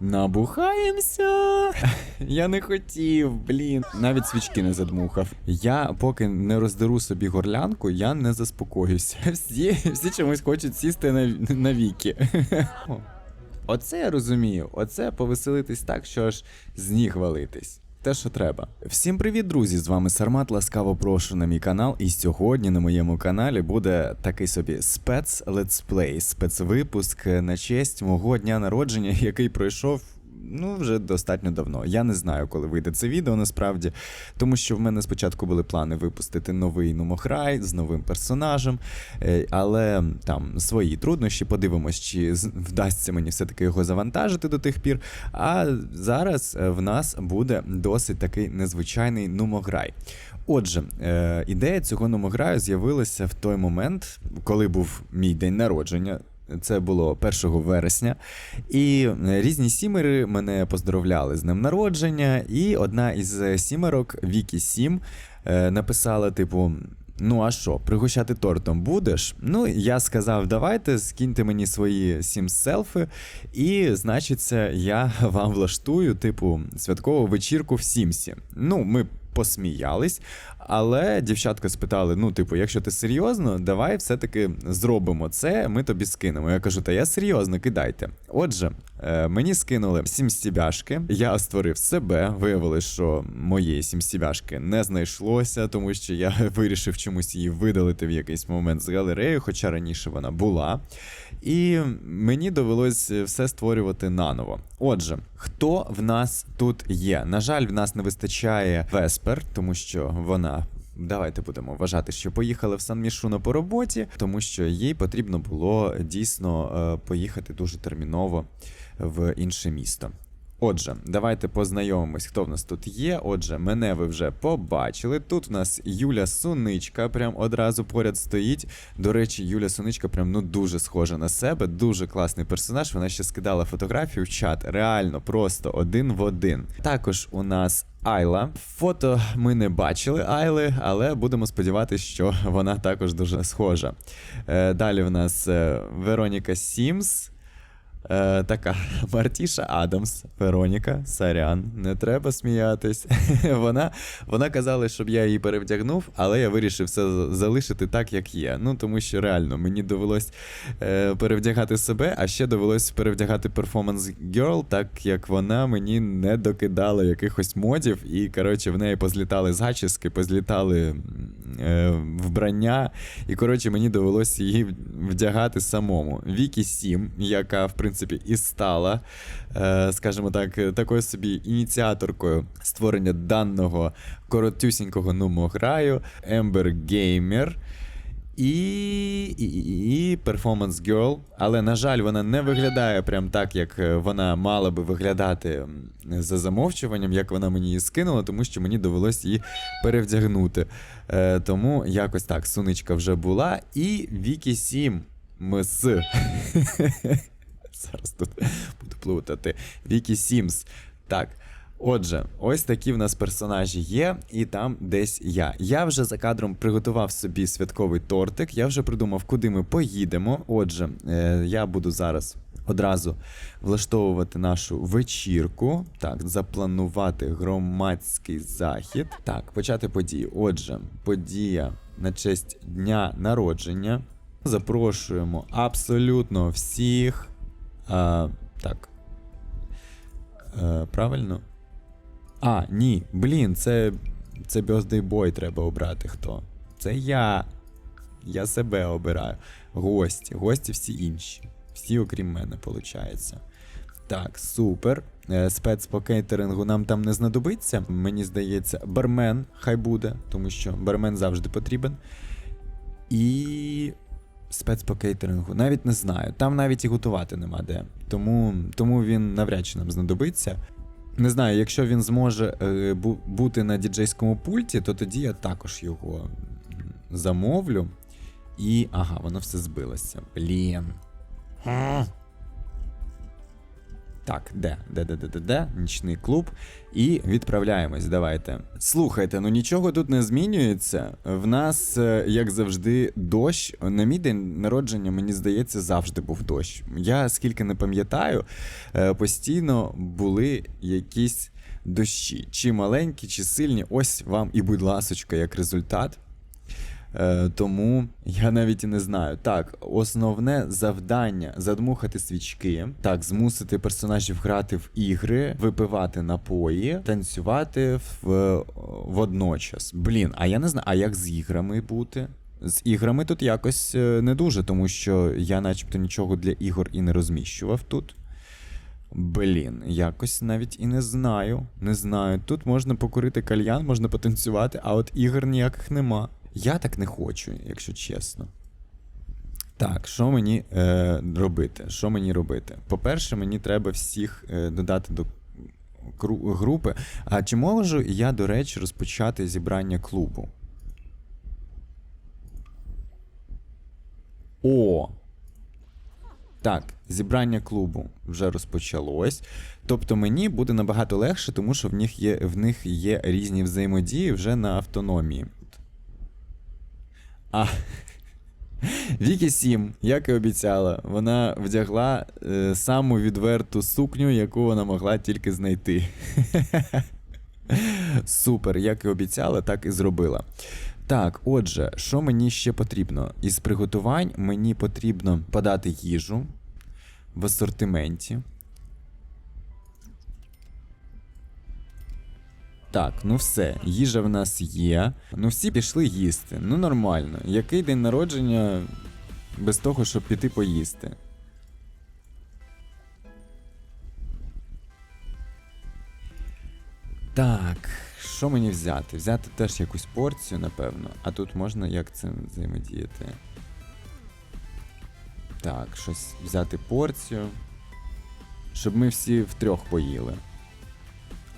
Набухаємося. Я не хотів, блін. Навіть свічки не задмухав. Я поки не роздеру собі горлянку, я не заспокоюся. Всі, всі чомусь хочуть сісти на, на віки. Оце я розумію. Оце повеселитись так, що аж з ніг валитись. Те, що треба. Всім привіт, друзі! З вами Сармат. Ласкаво прошу на мій канал. І сьогодні на моєму каналі буде такий собі спец летсплей, спецвипуск на честь мого дня народження, який пройшов. Ну, вже достатньо давно. Я не знаю, коли вийде це відео насправді, тому що в мене спочатку були плани випустити новий Нумохрай з новим персонажем, е, але там свої труднощі. Подивимось, чи вдасться мені все-таки його завантажити до тих пір. А зараз е, в нас буде досить такий незвичайний Нумограй. Отже, е, ідея цього Нумограю з'явилася в той момент, коли був мій день народження. Це було 1 вересня, і е, різні сімери мене поздоровляли з днем народження. І одна із е, сімерок, Вікі Сім, е, написала: типу. Ну а що, пригощати тортом будеш? Ну, я сказав, давайте скиньте мені свої сім селфи, і, значиться, я вам влаштую, типу, святкову вечірку в Сімсі. Ну, ми посміялись, але дівчатка спитали: ну, типу, якщо ти серйозно, давай все-таки зробимо це, ми тобі скинемо. Я кажу, та я серйозно, кидайте. Отже, е, мені скинули сім стібяшки, я створив себе. Виявилось, що моєї сім стібяшки не знайшлося, тому що я вирішив чомусь її видалити в якийсь момент з галереї, хоча раніше вона була. І мені довелось все створювати наново. Отже, хто в нас тут є? На жаль, в нас не вистачає Веспер, тому що вона. Давайте будемо вважати, що поїхали в Сан Мішуно по роботі, тому що їй потрібно було дійсно е, поїхати дуже терміново в інше місто. Отже, давайте познайомимось, хто в нас тут є. Отже, мене ви вже побачили. Тут в нас Юля Суничка, прям одразу поряд стоїть. До речі, Юля Суничка прям ну дуже схожа на себе, дуже класний персонаж. Вона ще скидала фотографію в чат. Реально, просто один в один. Також у нас. Айла. Фото ми не бачили Айли, але будемо сподіватися, що вона також дуже схожа. Е, далі в нас е, Вероніка Сімс. Е, така Мартіша Адамс, Вероніка, сорян, не треба сміятись. вона, вона казала, щоб я її перевдягнув, але я вирішив все залишити так, як є. Ну тому що реально мені довелось е, перевдягати себе, а ще довелось перевдягати перформанс Girl, так як вона мені не докидала якихось модів, і коротше в неї позлітали зачіски, позлітали е, вбрання. І коротше мені довелось її вдягати самому. Вікі Сім, яка в принципі і стала, е, скажімо так, такою собі ініціаторкою створення даного коротюсінького нумограю, Ember Gamer. І, і, і, і Performance Girl, але, на жаль, вона не виглядає прям так, як е, вона мала би виглядати за замовчуванням, як вона мені її скинула, тому що мені довелось її перевдягнути. Е, тому якось так, суничка вже була. І Вікі Сім МС. Зараз тут буду плутати. Вікі Сімс. Так. Отже, ось такі в нас персонажі є, і там десь я. Я вже за кадром приготував собі святковий тортик. Я вже придумав, куди ми поїдемо. Отже, е, я буду зараз одразу влаштовувати нашу вечірку. Так, запланувати громадський захід. Так, почати події. Отже, подія на честь дня народження. Запрошуємо абсолютно всіх. А, так. Е, правильно? А, ні, блін, це. Це Birthday Boy треба обрати хто. Це я. Я себе обираю. Гості, гості всі інші. Всі, окрім мене, виходить. Так, супер. Е, Спец по кейтерингу нам там не знадобиться. Мені здається, бармен хай буде, тому що бармен завжди потрібен. І. Спец по кейтерингу. Навіть не знаю. Там навіть і готувати нема де. Тому, тому він навряд чи нам знадобиться. Не знаю, якщо він зможе е, бу- бути на діджейському пульті, то тоді я також його замовлю. І. Ага, воно все збилося. Блін. Так, де? Де, де, де, де, де? Нічний клуб. І відправляємось. Давайте. Слухайте, ну нічого тут не змінюється. В нас, е, як завжди, дощ. На мій день народження, мені здається, завжди був дощ. Я скільки не пам'ятаю, е, постійно були якісь дощі. Чи маленькі, чи сильні. Ось вам і будь ласочка, як результат. Е, тому я навіть і не знаю. Так, основне завдання задмухати свічки, так, змусити персонажів грати в ігри, випивати напої, танцювати в, водночас. Блін, а я не знаю, а як з іграми бути? З іграми тут якось е, не дуже, тому що я начебто нічого для ігор і не розміщував тут. Блін, якось навіть і не знаю. Не знаю. Тут можна покурити кальян, можна потанцювати, а от ігор ніяких нема. Я так не хочу, якщо чесно. Так, що мені е, робити? Що мені робити? По-перше, мені треба всіх е, додати до групи. А чи можу я, до речі, розпочати зібрання клубу? О! Так, зібрання клубу вже розпочалось. Тобто мені буде набагато легше, тому що в них є, в них є різні взаємодії вже на автономії. А. Вікі Сім, як і обіцяла, вона вдягла е, саму відверту сукню, яку вона могла тільки знайти. Супер, як і обіцяла, так і зробила. Так, отже, що мені ще потрібно? Із приготувань мені потрібно подати їжу в асортименті. Так, ну все, їжа в нас є. Ну всі пішли їсти. Ну нормально. Який день народження без того, щоб піти поїсти? Так, що мені взяти? Взяти теж якусь порцію, напевно. А тут можна як це взаємодіяти? Так, щось взяти порцію. Щоб ми всі втрьох поїли.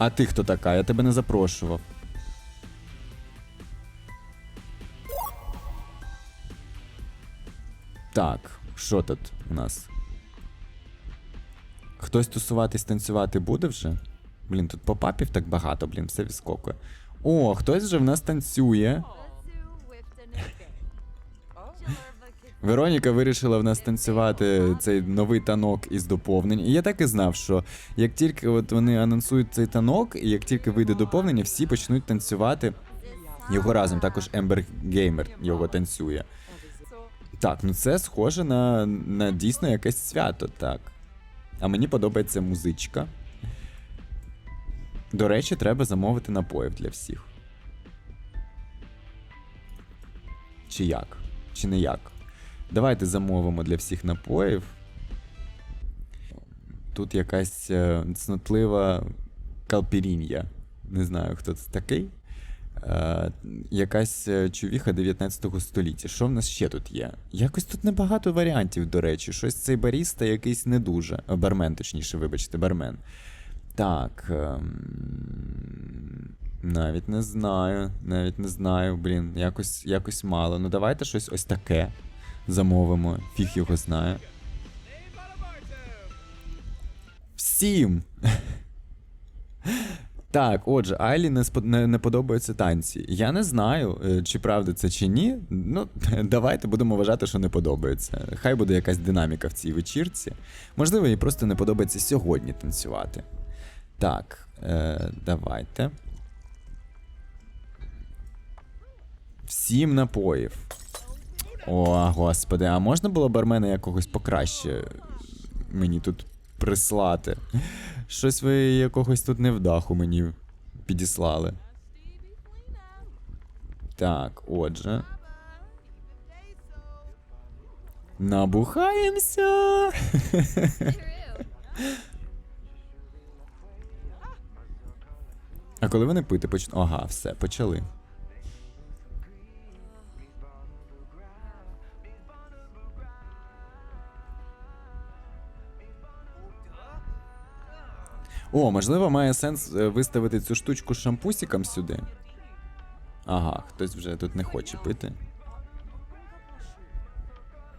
А ти хто така? Я тебе не запрошував. Так, що тут у нас? Хтось тусуватись, танцювати буде вже? Блін, тут попапів так багато, блін, все відскокує. О, хтось вже в нас танцює. Вероніка вирішила в нас танцювати цей новий танок із доповнень. І я так і знав, що як тільки от вони анонсують цей танок, і як тільки вийде доповнення, всі почнуть танцювати його разом. Також Ембер Геймер його танцює. Так, ну це схоже на, на дійсно якесь свято, так. А мені подобається музичка. До речі, треба замовити напоїв для всіх. Чи як? Чи не як? Давайте замовимо для всіх напоїв. Тут якась е, цнотлива калпірін'я. Не знаю, хто це такий. Е, якась е, чувіха 19 століття. Що в нас ще тут є? Якось тут небагато варіантів, до речі. Щось цей баріста якийсь не дуже. Е, Бармен, точніше, вибачте, бармен. Так. ем, Навіть не знаю. Навіть не знаю, блін, якось, якось мало. Ну давайте щось ось таке замовимо. Фіг його знає. Всім! Так, отже, Айлі не, спод... не, не подобаються танці. Я не знаю, е, чи правда це чи ні. Ну, давайте будемо вважати, що не подобається. Хай буде якась динаміка в цій вечірці. Можливо, їй просто не подобається сьогодні танцювати. Так, е, давайте. Всім напоїв. О, господи, а можна було бармена якогось покраще мені тут прислати? Щось ви якогось тут невдаху мені підіслали. Так, отже. Набухаємося. А коли вони пити почнуть. Ага, все, почали. О, можливо, має сенс е, виставити цю штучку з шампусиком сюди. Ага, хтось вже тут не хоче пити.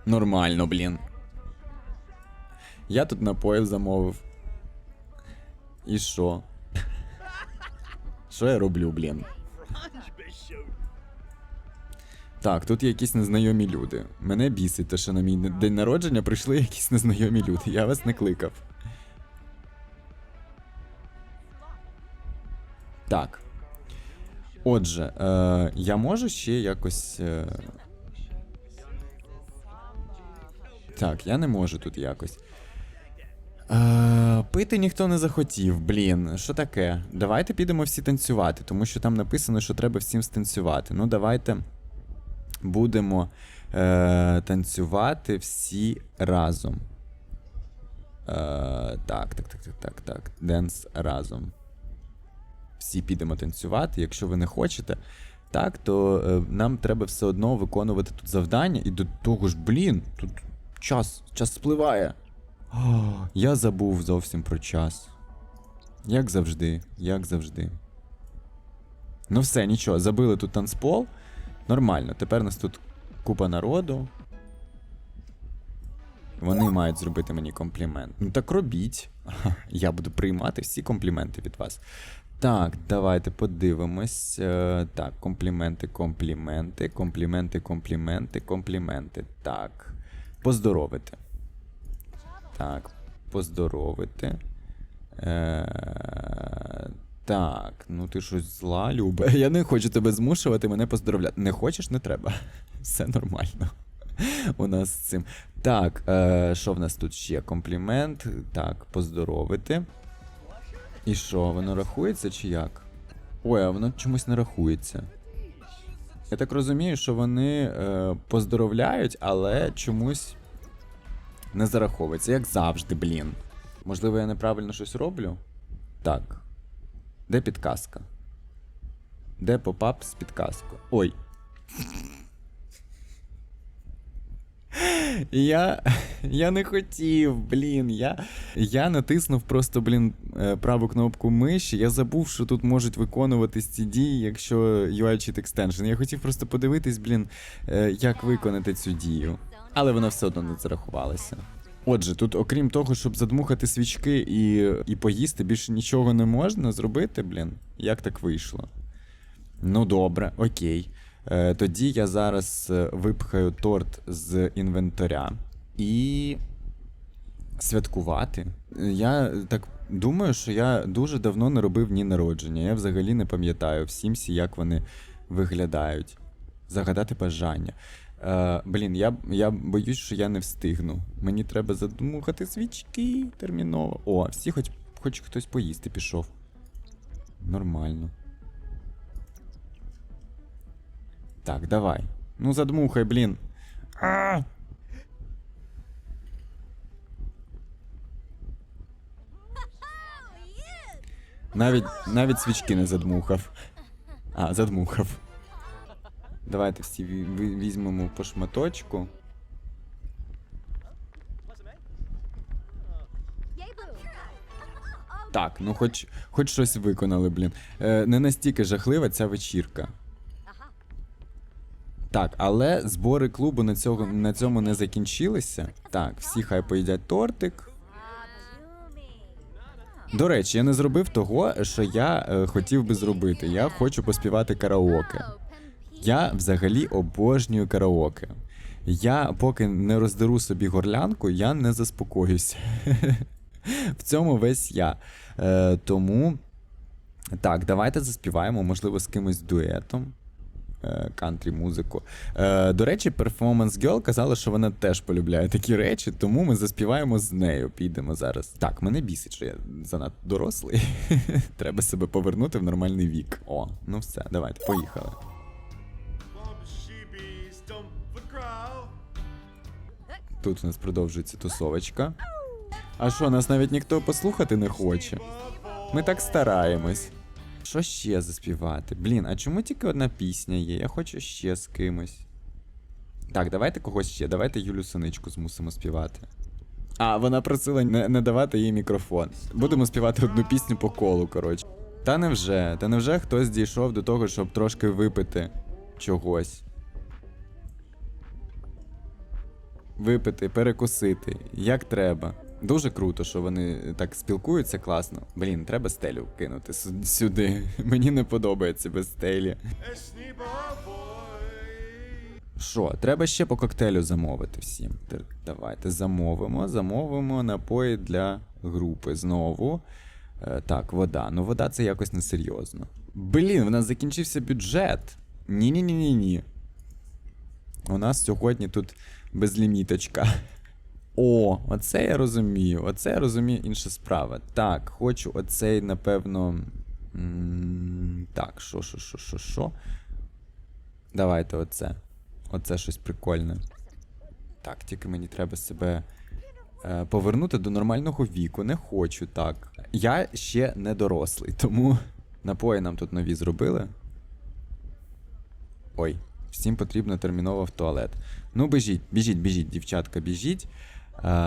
Нормально, блін. Я тут напоїв замовив. І що? Що я роблю, блін? Так, тут якісь незнайомі люди. Мене бісить, те, що на мій день народження прийшли якісь незнайомі люди. Я вас не кликав. Так. Отже, е, я можу ще якось. Е... Так, я не можу тут якось. Е, пити ніхто не захотів, блін. Що таке? Давайте підемо всі танцювати, тому що там написано, що треба всім станцювати. Ну, давайте будемо е, танцювати всі разом. Е, так, так, так, так, так, так. Денс разом. Всі підемо танцювати. Якщо ви не хочете, так, то е, нам треба все одно виконувати тут завдання. І до того ж, блін, тут час, час спливає. О, я забув зовсім про час. Як завжди, як завжди. Ну все, нічого, забили тут танцпол. Нормально, тепер нас тут купа народу. Вони мають зробити мені комплімент. Ну так робіть. Я буду приймати всі компліменти від вас. Так, давайте подивимось. Е, Так, компліменти, компліменти, компліменти, компліменти, компліменти. Так. Поздоровити. Так, поздоровити. Е, так, ну ти щось зла, Любе. Я не хочу тебе змушувати мене поздоровляти. Не хочеш, не треба. Все нормально. У нас з цим. Так, е, що в нас тут ще? Комплімент. Так, поздоровити. І що, воно рахується чи як? Ой, а воно чомусь не рахується. Я так розумію, що вони е, поздоровляють, але чомусь не зараховується, як завжди, блін. Можливо, я неправильно щось роблю? Так. Де підказка? Де попап з підказкою? Ой. Я. Я не хотів, блін. Я я натиснув просто, блін, е, праву кнопку миші. Я забув, що тут можуть виконуватись ці дії, якщо UI Cheat Extension. Я хотів просто подивитись, блін, е, як виконати цю дію. Але вона все одно не зарахувалася. Отже, тут, окрім того, щоб задмухати свічки і і поїсти, більше нічого не можна зробити, блін. Як так вийшло? Ну, добре, окей. Е, Тоді я зараз е, випхаю торт з інвентаря і святкувати. Я так думаю, що я дуже давно не робив дні народження. Я взагалі не пам'ятаю всім всі, як вони виглядають. Загадати бажання. Е, Блін, я я боюсь, що я не встигну. Мені треба задмухати свічки терміново. О, всі хоч хоч хтось поїсти пішов. Нормально. Так, давай. Ну задмухай, блін. А! Навіть навіть свічки не задмухав. А, задмухав. Давайте всі ві- ві- візьмемо по шматочку. Так, ну хоч, хоч щось виконали, блін. Е, не настільки жахлива ця вечірка. Так, але збори клубу на, цього, на цьому не закінчилися. Так, всі хай поїдять тортик. До речі, я не зробив того, що я е, хотів би зробити. Я хочу поспівати караоке. Я взагалі обожнюю караоке. Я поки не роздеру собі горлянку, я не заспокоюся. В цьому весь я. Е, тому так, давайте заспіваємо, можливо, з кимось дуетом. Кантрі музику. Е, до речі, Performance Girl казала, що вона теж полюбляє такі речі, тому ми заспіваємо з нею. Підемо зараз. Так, мене бісить, що я занадто дорослий. Треба себе повернути в нормальний вік. О, ну все, давайте, поїхали. Тут у нас продовжується тусовочка. А що, нас навіть ніхто послухати не хоче? Ми так стараємось. Що ще заспівати? Блін, а чому тільки одна пісня є? Я хочу ще з кимось. Так, давайте когось ще. Давайте Юлю Синичку змусимо співати. А, вона просила не, не давати їй мікрофон. Будемо співати одну пісню по колу, коротше. Та невже, та невже хтось дійшов до того, щоб трошки випити чогось. Випити, перекусити, як треба. Дуже круто, що вони так спілкуються класно. Блін, треба стелю кинути сюди. Мені не подобається без стелі. Що, треба ще по коктейлю замовити всім. Давайте замовимо. Замовимо напої для групи знову. Е, так, вода. Ну, вода це якось несерйозно. Блін, в нас закінчився бюджет. Ні-ні-ні-ні-ні. У нас сьогодні тут безліміточка. О, оце я розумію. Оце я розумію інша справа. Так, хочу оцей, напевно. Так, що, що, що, що, що? Давайте оце. Оце щось прикольне. Так, тільки мені треба себе е, повернути до нормального віку. Не хочу так. Я ще не дорослий, тому напої нам тут нові зробили. Ой, всім потрібно терміново в туалет. Ну, біжіть, біжіть, біжіть, дівчатка, біжіть.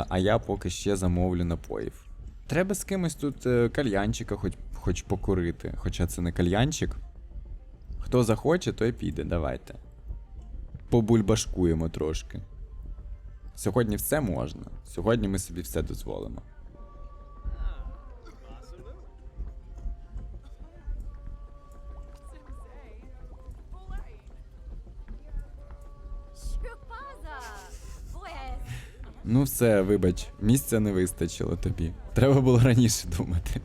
А я поки ще замовлю напоїв. Треба з кимось тут е, кальянчика хоч, хоч покурити. Хоча це не кальянчик. Хто захоче, той піде, давайте. Побульбашкуємо трошки. Сьогодні все можна. Сьогодні ми собі все дозволимо. Ну все, вибач, місця не вистачило тобі. Треба було раніше думати.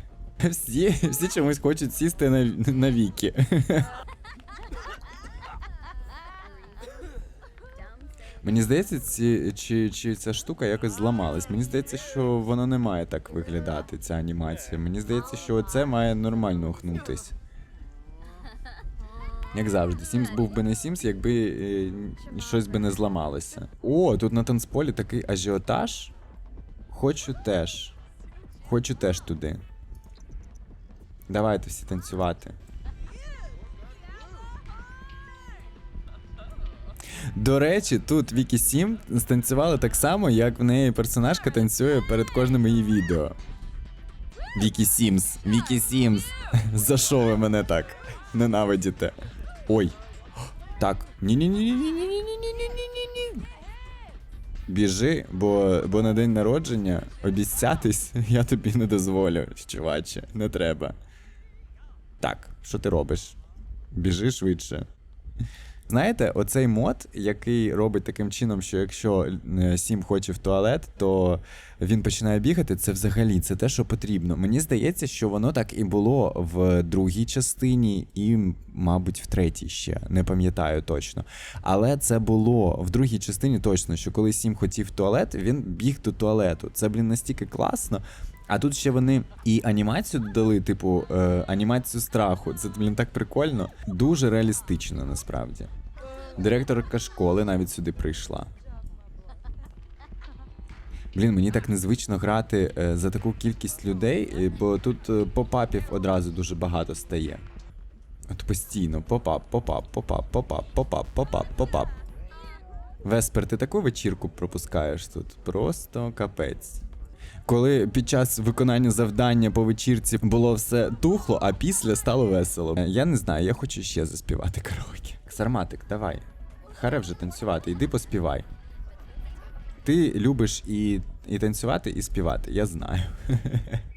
Всі, всі чомусь хочуть сісти на, на віки. Мені здається, ці, чи, чи ця штука якось зламалась. Мені здається, що воно не має так виглядати, ця анімація. Мені здається, що це має нормально ухнутись. Як завжди, Сімс був би не Сімс, якби е, щось би не зламалося. О, тут на танцполі такий ажіотаж. Хочу теж. Хочу теж туди. Давайте всі танцювати. До речі, тут Вікі Сім станцювала так само, як в неї персонажка танцює перед кожним її відео. Вікі Сімс, Вікі Сімс. За що ви мене так ненавидіте? Ой. Так. Ні-ні-ні-ні-ні-ні-ні-ні-ні-ні-ні. Біжи, бо, бо на день народження обіцятись я тобі не дозволю, чуваче, не треба. Так, що ти робиш? Біжи швидше. Знаєте, оцей мод, який робить таким чином, що якщо е, Сім хоче в туалет, то він починає бігати. Це взагалі це те, що потрібно. Мені здається, що воно так і було в другій частині, і, мабуть, в третій ще не пам'ятаю точно. Але це було в другій частині точно, що коли Сім хотів в туалет, він біг до туалету. Це, блін, настільки класно. А тут ще вони і анімацію додали, типу, е, анімацію страху. Це, блін, так прикольно. Дуже реалістично, насправді. Директорка школи навіть сюди прийшла. Блін, мені так незвично грати е, за таку кількість людей, е, бо тут е, попапів одразу дуже багато стає. От постійно попап, попап, попап, попап, попап, попап, попап. Веспер, ти таку вечірку пропускаєш тут. Просто капець. Коли під час виконання завдання по вечірці було все тухло, а після стало весело. Я не знаю, я хочу ще заспівати караоке. Сарматик, давай. Харе вже танцювати, йди поспівай. Ти любиш і, і танцювати, і співати, я знаю.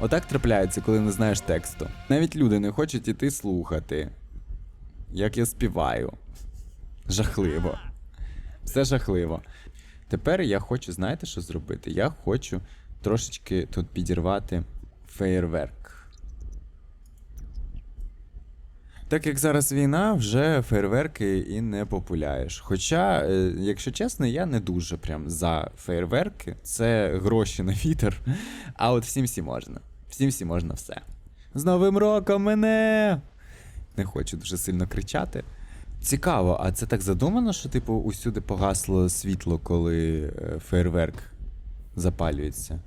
Отак трапляється, коли не знаєш тексту. Навіть люди не хочуть іти слухати. Як я співаю. Жахливо. Все жахливо. Тепер я хочу, знаєте, що зробити? Я хочу трошечки тут підірвати феєрверк. Так як зараз війна, вже фейерверки і не популяєш. Хоча, е, якщо чесно, я не дуже прям за фейерверки. Це гроші на вітер. А от всім всі можна. Всім всі можна все. З Новим роком мене! Не хочу дуже сильно кричати. Цікаво, а це так задумано, що, типу, усюди погасло світло, коли е, фейерверк запалюється.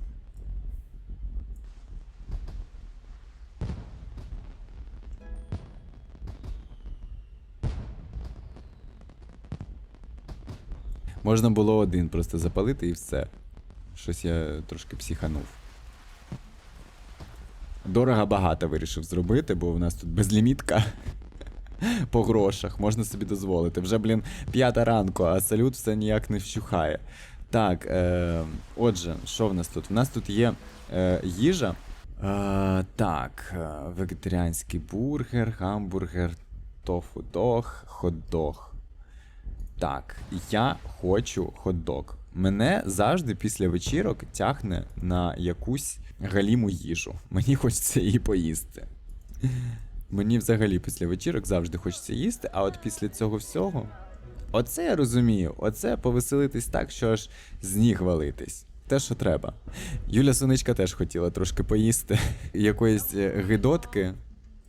Можна було один просто запалити і все. Щось я трошки психанув. Дорого багато вирішив зробити, бо у нас тут безлімітка по грошах, можна собі дозволити. Вже, блін, п'ята ранку, а салют все ніяк не вщухає. Так, е, отже, що в нас тут? В нас тут є е, їжа. Е, так, е, вегетаріанський бургер, гамбургер, тофу-дог, хот-дог. Так, я хочу хот-дог. Мене завжди після вечірок тягне на якусь галіму їжу. Мені хочеться її поїсти. Мені взагалі після вечірок завжди хочеться їсти, а от після цього всього. Оце я розумію. Оце повеселитись так, що аж з ніг валитись. Те, що треба. Юля Соничка теж хотіла трошки поїсти якоїсь е, гидотки,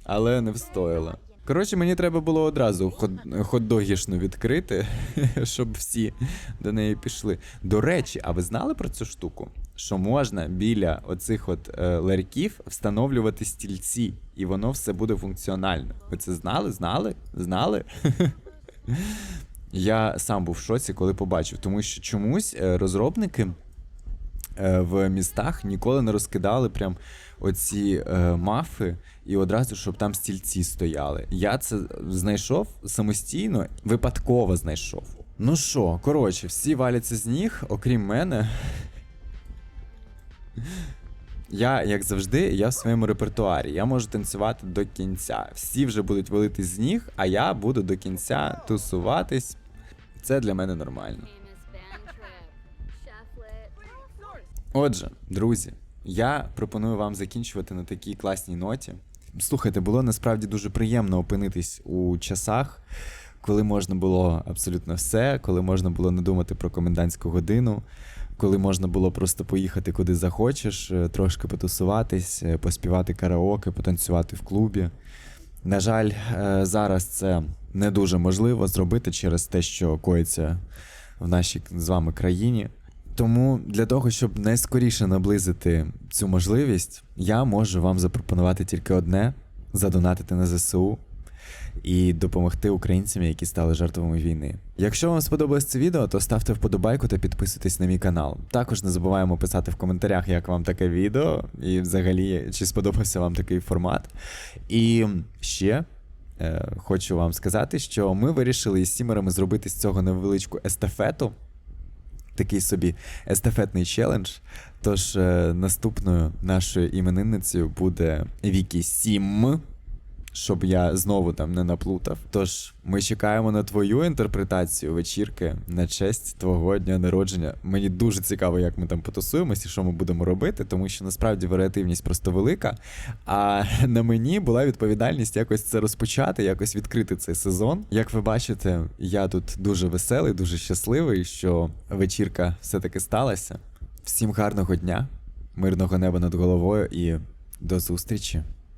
але не встояла. Коротше, мені треба було одразу хот- хот-догішну відкрити, щоб всі до неї пішли. До речі, а ви знали про цю штуку? Що можна біля оцих от е, ларьків встановлювати стільці, і воно все буде функціонально. Ви це знали? Знали? Знали? Я сам був в шоці, коли побачив, тому що чомусь е, розробники в містах ніколи не розкидали прям оці е, мафи і одразу, щоб там стільці стояли. Я це знайшов самостійно, випадково знайшов. Ну що, коротше, всі валяться з ніг, окрім мене. Я, як завжди, я в своєму репертуарі. Я можу танцювати до кінця. Всі вже будуть валити з ніг, а я буду до кінця тусуватись. Це для мене нормально. Отже, друзі, я пропоную вам закінчувати на такій класній ноті. Слухайте, було насправді дуже приємно опинитись у часах, коли можна було абсолютно все, коли можна було не думати про комендантську годину, коли можна було просто поїхати куди захочеш, е, трошки потусуватись, е, поспівати караоке, потанцювати в клубі. На жаль, е, зараз це не дуже можливо зробити через те, що коїться в нашій з вами країні. Тому для того, щоб найскоріше наблизити цю можливість, я можу вам запропонувати тільки одне: задонатити на ЗСУ і допомогти українцям, які стали жертвами війни. Якщо вам сподобалось це відео, то ставте вподобайку та підписуйтесь на мій канал. Також не забуваємо писати в коментарях, як вам таке відео, і взагалі, чи сподобався вам такий формат. І ще. е, Хочу вам сказати, що ми вирішили із сімерами зробити з цього невеличку естафету такий собі естафетний челендж. Тож е, наступною нашою іменинницею буде Вікі Сім. Щоб я знову там не наплутав. Тож ми чекаємо на твою інтерпретацію вечірки на честь твого дня народження. Мені дуже цікаво, як ми там потусуємося що ми будемо робити, тому що насправді варіативність просто велика. А на мені була відповідальність якось це розпочати, якось відкрити цей сезон. Як ви бачите, я тут дуже веселий, дуже щасливий, що вечірка все-таки сталася. Всім гарного дня, мирного неба над головою і до зустрічі!